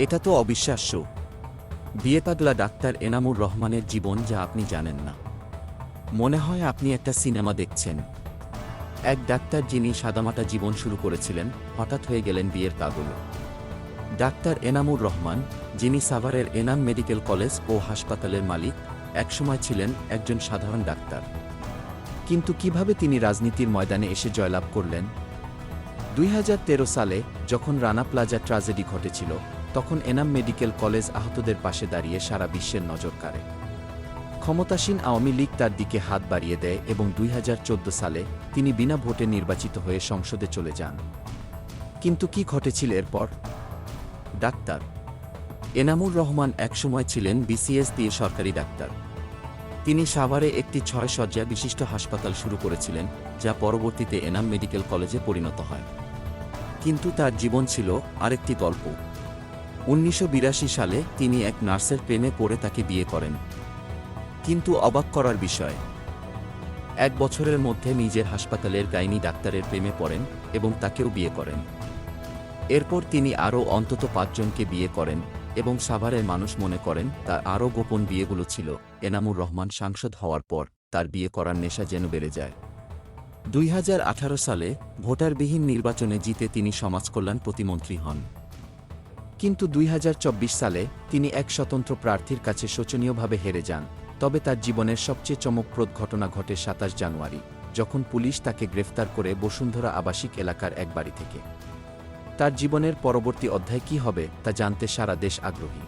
এটা তো অবিশ্বাস্য। বিয়ে পাগলা ডাক্তার এনামুর রহমানের জীবন যা আপনি জানেন না। মনে হয় আপনি একটা সিনেমা দেখছেন। এক ডাক্তার যিনি সাদামাটা জীবন শুরু করেছিলেন, হঠাৎ হয়ে গেলেন বিয়ের পাগল। ডাক্তার এনামুর রহমান, যিনি সাভারের এনাম মেডিকেল কলেজ ও হাসপাতালের মালিক, একসময় ছিলেন একজন সাধারণ ডাক্তার। কিন্তু কীভাবে তিনি রাজনীতির ময়দানে এসে জয়লাভ করলেন? দুই হাজার তেরো সালে যখন রানা প্লাজা ট্রাজেডি ঘটেছিল তখন এনাম মেডিকেল কলেজ আহতদের পাশে দাঁড়িয়ে সারা বিশ্বের নজর কাড়ে। ক্ষমতাসীন আওয়ামী লীগ তার দিকে হাত বাড়িয়ে দেয় এবং দুই হাজার চোদ্দ সালে তিনি বিনা ভোটে নির্বাচিত হয়ে সংসদে চলে যান। কিন্তু কি ঘটেছিল এরপর? ডাক্তার। এনামুর রহমান একসময় ছিলেন বিসিএস দিয়ে সরকারি ডাক্তার। তিনি সাভারে একটি ছয় শয্যা বিশিষ্ট হাসপাতাল শুরু করেছিলেন, যা পরবর্তীতে এনাম মেডিকেল কলেজে পরিণত হয়। কিন্তু তার জীবন ছিল আরেকটি গল্প। উনিশশো বিরাশি সালে তিনি এক নার্সের প্রেমে পড়ে তাকে বিয়ে করেন। কিন্তু অবাক করার বিষয়, এক বছরের মধ্যে নিজের হাসপাতালের গাইনি ডাক্তারের প্রেমে পড়েন এবং তাকেও বিয়ে করেন। এরপর তিনি আরও অন্তত পাঁচজনকে বিয়ে করেন এবং সাভারের মানুষ মনে করেন, তার আরও গোপন বিয়েগুলো ছিল। এনামুর রহমান সাংসদ হওয়ার পর তার বিয়ে করার নেশা যেন বেড়ে যায়। দুই হাজার আঠারো সালে ভোটারবিহীন নির্বাচনে জিতে তিনি সমাজকল্যাণ প্রতিমন্ত্রী হন। কিন্তু দুই হাজার চব্বিশ সালে তিনি এক স্বতন্ত্র প্রার্থীর কাছে শোচনীয়ভাবে হেরে যান, তবে তার জীবনের সবচেয়ে চমকপ্রদ ঘটনা ঘটে সাতাশ জানুয়ারি, যখন পুলিশ তাকে গ্রেফতার করে বসুন্ধরা আবাসিক এলাকার এক বাড়ি থেকে। তার জীবনের পরবর্তী অধ্যায় কী হবে তা জানতে সারা দেশ আগ্রহী।